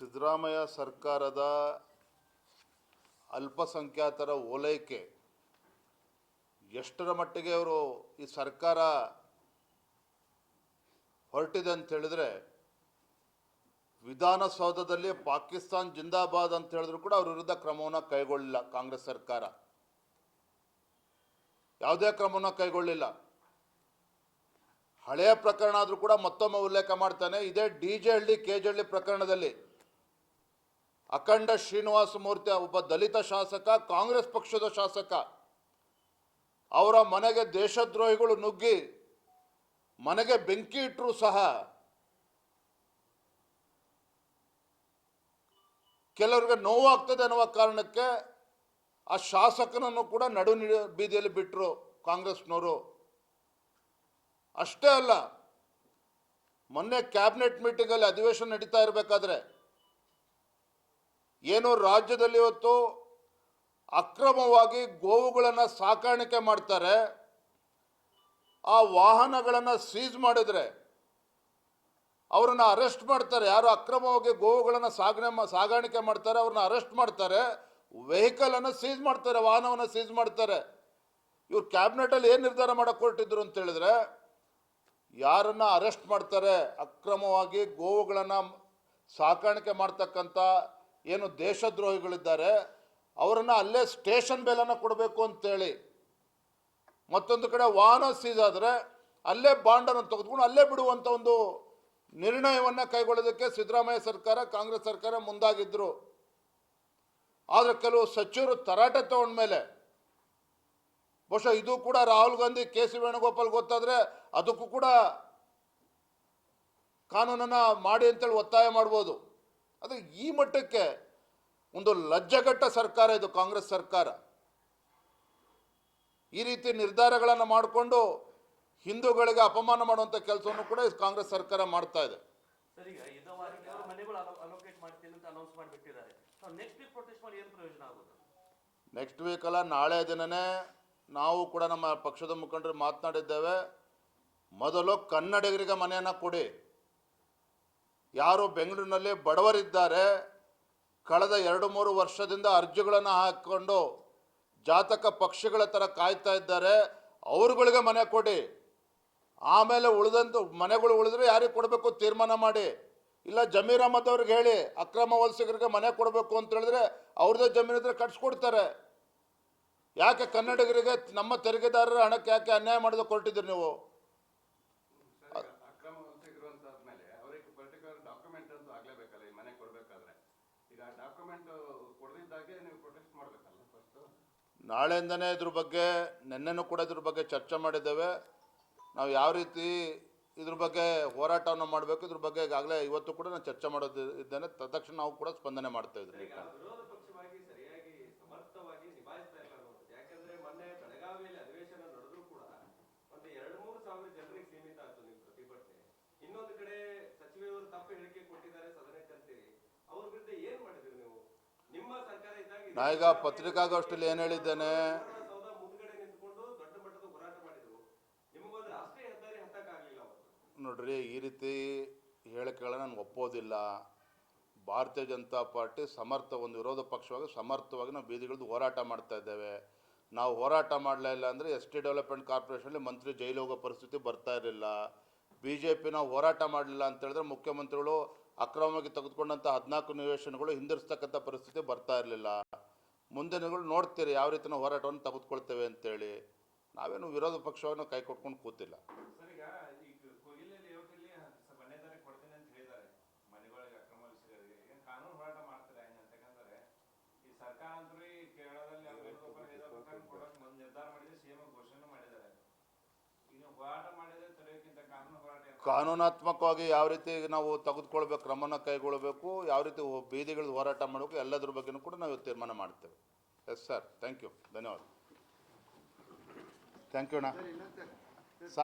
ಸಿದ್ದರಾಮಯ್ಯ ಸರ್ಕಾರದ ಅಲ್ಪಸಂಖ್ಯಾತರ ಓಲೈಕೆ, ಎಷ್ಟರ ಮಟ್ಟಿಗೆ ಅವರು ಈ ಸರ್ಕಾರ ಹೊರಟಿದೆ ಅಂತ ಹೇಳಿದ್ರೆ, ವಿಧಾನಸೌಧದಲ್ಲಿ ಪಾಕಿಸ್ತಾನ್ ಜಿಂದಾಬಾದ್ ಅಂತ ಹೇಳಿದ್ರು ಕೂಡ ಅವ್ರ ವಿರುದ್ಧ ಕ್ರಮವನ್ನು ಕೈಗೊಳ್ಳಿಲ್ಲ ಕಾಂಗ್ರೆಸ್ ಸರ್ಕಾರ. ಯಾವುದೇ ಕ್ರಮವನ್ನು ಕೈಗೊಳ್ಳಿಲ್ಲ. ಹಳೆಯ ಪ್ರಕರಣ ಆದರೂ ಕೂಡ ಮತ್ತೊಮ್ಮೆ ಉಲ್ಲೇಖ ಮಾಡ್ತಾನೆ, ಇದೇ D J Halli, K J Halli ಪ್ರಕರಣದಲ್ಲಿ ಅಖಂಡ ಶ್ರೀನಿವಾಸ ಮೂರ್ತಿ, ಒಬ್ಬ ದಲಿತ ಶಾಸಕ, ಕಾಂಗ್ರೆಸ್ ಪಕ್ಷದ ಶಾಸಕ, ಅವರ ಮನೆಗೆ ದೇಶದ್ರೋಹಿಗಳು ನುಗ್ಗಿ, ಮನೆಗೆ ಬೆಂಕಿ ಇಟ್ಟರೂ ಸಹ ಕೆಲವರಿಗೆ ನೋವಾಗ್ತದೆ ಅನ್ನುವ ಕಾರಣಕ್ಕೆ ಆ ಶಾಸಕನನ್ನು ಕೂಡ ನಡು ಬೀದಿಯಲ್ಲಿ ಬಿಟ್ಟರು ಕಾಂಗ್ರೆಸ್ನವರು. ಅಷ್ಟೇ ಅಲ್ಲ, ಮೊನ್ನೆ ಕ್ಯಾಬಿನೆಟ್ ಮೀಟಿಂಗಲ್ಲಿ ಅಧಿವೇಶನ ನಡೀತಾ ಇರಬೇಕಾದ್ರೆ ಏನು ರಾಜ್ಯದಲ್ಲಿ ಇವತ್ತು ಅಕ್ರಮವಾಗಿ ಗೋವುಗಳನ್ನು ಸಾಕಾಣಿಕೆ ಮಾಡ್ತಾರೆ. ಆ ವಾಹನಗಳನ್ನು ಸೀಜ್ ಮಾಡಿದ್ರೆ ಅವರನ್ನು ಅರೆಸ್ಟ್ ಮಾಡ್ತಾರೆ. ಯಾರು ಅಕ್ರಮವಾಗಿ ಗೋವುಗಳನ್ನು ಸಾಗಣೆ ಸಾಗಾಣಿಕೆ ಮಾಡ್ತಾರೆ, ಅವ್ರನ್ನ ಅರೆಸ್ಟ್ ಮಾಡ್ತಾರೆ ವೆಹಿಕಲನ್ನು ಸೀಜ್ ಮಾಡ್ತಾರೆ, ವಾಹನವನ್ನು ಸೀಜ್ ಮಾಡ್ತಾರೆ. ಇವ್ರು ಕ್ಯಾಬಿನೆಟಲ್ಲಿ ಏನು ನಿರ್ಧಾರ ಮಾಡೋಕ್ಕೆ ಹೊರಟಿದ್ರು ಅಂತ ಹೇಳಿದ್ರೆ, ಯಾರನ್ನ ಅರೆಸ್ಟ್ ಮಾಡ್ತಾರೆ, ಅಕ್ರಮವಾಗಿ ಗೋವುಗಳನ್ನು ಸಾಕಾಣಿಕೆ ಮಾಡ್ತಕ್ಕಂಥ ಏನು ದೇಶದ್ರೋಹಿಗಳಿದ್ದಾರೆ, ಅವರನ್ನು ಅಲ್ಲೇ ಸ್ಟೇಷನ್ ಬೇಲನ್ನು ಕೊಡಬೇಕು ಅಂತೇಳಿ. ಮತ್ತೊಂದು ಕಡೆ ವಾಹನ ಸೀಸ್ ಆದರೆ ಅಲ್ಲೇ ಬಾಂಡನ್ನು ತೆಗೆದುಕೊಂಡು ಅಲ್ಲೇ ಬಿಡುವಂಥ ಒಂದು ನಿರ್ಣಯವನ್ನು ಕೈಗೊಳ್ಳೋದಕ್ಕೆ ಸಿದ್ದರಾಮಯ್ಯ ಸರ್ಕಾರ, ಕಾಂಗ್ರೆಸ್ ಸರ್ಕಾರ ಮುಂದಾಗಿದ್ದರು ಆದರೆ ಕೆಲವು ಸಚಿವರು ತರಾಟೆ ತಗೊಂಡ್ಮೇಲೆ ಬಹುಶಃ ಇದು ಕೂಡ ರಾಹುಲ್ ಗಾಂಧಿ, ಕೆ ಸಿ ವೇಣುಗೋಪಾಲ್ ಗೊತ್ತಾದರೆ ಅದಕ್ಕೂ ಕೂಡ ಕಾನೂನನ್ನು ಮಾಡಿ ಅಂತೇಳಿ ಒತ್ತಾಯ ಮಾಡ್ಬೋದು. ಅದು ಈ ಮಟ್ಟಕ್ಕೆ ಒಂದು ಲಜ್ಜೆಗಟ್ಟ ಸರ್ಕಾರ ಇದು ಕಾಂಗ್ರೆಸ್ ಸರ್ಕಾರ. ಈ ರೀತಿ ನಿರ್ಧಾರಗಳನ್ನು ಮಾಡಿಕೊಂಡು ಹಿಂದೂಗಳಿಗೆ ಅಪಮಾನ ಮಾಡುವಂಥ ಕೆಲಸವನ್ನು ಕೂಡ ಕಾಂಗ್ರೆಸ್ ಸರ್ಕಾರ ಮಾಡ್ತಾ ಇದೆ. ನೆಕ್ಸ್ಟ್ ವೀಕ್ ಅಲ್ಲ ನಾಳೆ ದಿನನೇ ನಾವು ಕೂಡ ನಮ್ಮ ಪಕ್ಷದ ಮುಖಂಡರು ಮಾತನಾಡಿದ್ದೇವೆ. ಮೊದಲು ಕನ್ನಡಿಗರಿಗೆ ಮನೆಯನ್ನು ಕೊಡಿ. ಯಾರು ಬೆಂಗಳೂರಿನಲ್ಲಿ ಬಡವರಿದ್ದಾರೆ. ಕಳೆದ ಎರಡು ಮೂರು ವರ್ಷದಿಂದ ಅರ್ಜಿಗಳನ್ನು ಹಾಕಿಕೊಂಡು ಜಾತಕ ಪಕ್ಷಿಗಳ ಥರ ಕಾಯ್ತಾ ಇದ್ದಾರೆ. ಅವ್ರುಗಳಿಗೆ ಮನೆ ಕೊಡಿ. ಆಮೇಲೆ ಉಳಿದಂತ ಮನೆಗಳು ಉಳಿದ್ರೆ ಯಾರಿಗೆ ಕೊಡಬೇಕು ತೀರ್ಮಾನ ಮಾಡಿ. ಇಲ್ಲ ಜಮೀರ್ ಅಹಮದ್ ಹೇಳಿ, ಅಕ್ರಮ ವಲಸಿಗರಿಗೆ ಮನೆ ಕೊಡಬೇಕು ಅಂತ ಹೇಳಿದ್ರೆ ಅವ್ರದ್ದೇ ಜಮೀನು ಇದ್ರೆ ಕಟ್ಸ್ಕೊಡ್ತಾರೆ. ಯಾಕೆ ಕನ್ನಡಿಗರಿಗೆ, ನಮ್ಮ ತೆರಿಗೆದಾರರ ಹಣಕ್ಕೆ ಯಾಕೆ ಅನ್ಯಾಯ ಮಾಡೋದಕ್ಕೆ ಕೊರಟಿದ್ರಿ ನೀವು ಸರ್, ಈಗ ಅಕ್ರಮ ವಲಸಿಗರು ಅಂತ ಆದ್ಮೇಲೆ ಅವರಿಗೆ ಪರ್ಟಿಕ್ಯುಲರ್ ಡಾಕ್ಯುಮೆಂಟ್ ಅಂತೂ ಆಗ್ಲೇಬೇಕಲ್ಲ ಈ ಮನೆ ಕೊಡ್ಬೇಕಾದ್ರೆ ಈಗ ಡಾಕ್ಯುಮೆಂಟ್ ಕೊಡದಿದ್ದಾಗೆ ನೀವು ಪ್ರೊಟೆಸ್ಟ್ ಮಾಡ್ಬೇಕಲ್ಲ ಫಸ್ಟ್ ನಾಳೆಯಿಂದನೇ ಇದ್ರ ಬಗ್ಗೆ ನಿನ್ನೆನೂ ಕೂಡ ಇದ್ರ ಬಗ್ಗೆ ಚರ್ಚೆ ಮಾಡಿದ್ದೇವೆ. ನಾವು ಯಾವ ರೀತಿ ಇದ್ರ ಬಗ್ಗೆ ಹೋರಾಟವನ್ನು ಮಾಡಬೇಕು ಇದ್ರ ಬಗ್ಗೆ ಈಗಾಗಲೇ ಇವತ್ತು ಕೂಡ ನಾನು ಚರ್ಚೆ ಮಾಡೋದು ಇದ್ದೇನೆ. ತಕ್ಷಣ ನಾವು ಕೂಡ ಸ್ಪಂದನೆ ಮಾಡ್ತಾ ಇದ್ರಿ ವಿರೋಧ ಪಕ್ಷವಾಗಿ ಸರಿಯಾಗಿ ಸಮರ್ಥವಾಗಿ ನಿಭಾಯಿಸ್ತಾ ಇಲ್ಲ ಅನ್ನೋದು ಯಾಕಂದ್ರೆ ಮೊನ್ನೆ ಬೆಳಗಾವಿಯಲ್ಲಿ ಅಧಿವೇಶನ ನಡೆದ್ರು ಕೂಡ ಒಂದು ಎರಡು ಮೂರು ಸಾವಿರ ಜನರಿಗೆ ಸೀಮಿತ ಆಯ್ತು ನಿಮ್ ಪ್ರತಿಭಟನೆ. ಇನ್ನೊಂದು ಕಡೆ ಸಚಿವೆಯವರು ತಪ್ಪು ಹೇಳಿಕೆ ಕೊಟ್ಟಿದ್ದಾರೆ ಸದನಕ್ಕೆ ಅಂತೀರಿ ಅವ್ರ ವಿರುದ್ಧ ಏನ್ ಮಾಡಿದ್ರಿ ನೀವು ನಿಮ್ಮ ಸರ್ಕಾರ ಇದ್ದಾಗ ಇದು- ನಾ ಈಗ ಪತ್ರಿಕಾಗೋಷ್ಠಿಯಲ್ಲಿ ಏನು ಹೇಳಿದ್ದೇನೆ? ನೋಡ್ರಿ, ಈ ರೀತಿ ಹೇಳಿಕೆಗಳ ನಾನು ಒಪ್ಪೋದಿಲ್ಲ. ಭಾರತೀಯ ಜನತಾ ಪಾರ್ಟಿ ಸಮರ್ಥ, ಒಂದು ವಿರೋಧ ಪಕ್ಷವಾಗಿ ಸಮರ್ಥವಾಗಿ ನಾವು ಬೀದಿಗಳದ್ದು ಹೋರಾಟ ಮಾಡ್ತಾ ಇದ್ದೇವೆ. ನಾವು ಹೋರಾಟ ಮಾಡಲೇ ಇಲ್ಲ ಅಂದರೆ ಎಸ್ ಟಿ ಡೆವಲಪ್ಮೆಂಟ್ ಕಾರ್ಪೊರೇಷನಲ್ಲಿ ಮಂತ್ರಿ ಜೈಲು ಹೋಗೋ ಪರಿಸ್ಥಿತಿ ಬರ್ತಾ ಇರಲಿಲ್ಲ. ಬಿ ಜೆ ಪಿನ ನಾವು ಹೋರಾಟ ಮಾಡಲಿಲ್ಲ ಅಂತ ಹೇಳಿದ್ರೆ ಮುಖ್ಯಮಂತ್ರಿಗಳು ಅಕ್ರಮವಾಗಿ ತೆಗೆದುಕೊಂಡಂಥ ಹದಿನಾಲ್ಕು ನಿವೇಶನಗಳು ಹಿಂದಿರಿಸ್ತಕ್ಕಂಥ ಪರಿಸ್ಥಿತಿ ಬರ್ತಾ ಇರಲಿಲ್ಲ. ಮುಂದಿನಗಳು ನೋಡ್ತೀರಿ ಯಾವ ರೀತಿ ನಾವು ಹೋರಾಟವನ್ನು ತೆಗೆದುಕೊಳ್ತೇವೆ ಅಂತೇಳಿ. ನಾವೇನು ವಿರೋಧ ಪಕ್ಷವನ್ನು ಕೈ ಕೊಟ್ಕೊಂಡು ಕೂತಿಲ್ಲ. ಸರ್ ಈಗ ಈಗ ಕೋಗಿಲೆ ಲೇಔಟಲ್ಲಿ ಕಾನೂನಾತ್ಮಕವಾಗಿ ಯಾವ ರೀತಿ ನಾವು ತೆಗೆದುಕೊಳ್ಬೇಕು, ಕ್ರಮನ ಕೈಗೊಳ್ಳಬೇಕು, ಯಾವ ರೀತಿ ಬೀದಿಗಳು ಹೋರಾಟ ಮಾಡಬೇಕು, ಎಲ್ಲದ್ರ ಬಗ್ಗೆನೂ ಕೂಡ ನಾವು ತೀರ್ಮಾನ ಮಾಡ್ತೇವೆ. ಎಸ್ ಸರ್ ಥ್ಯಾಂಕ್ ಯು ಧನ್ಯವಾದ. ಥ್ಯಾಂಕ್ ಯು ಅಣ್ಣ.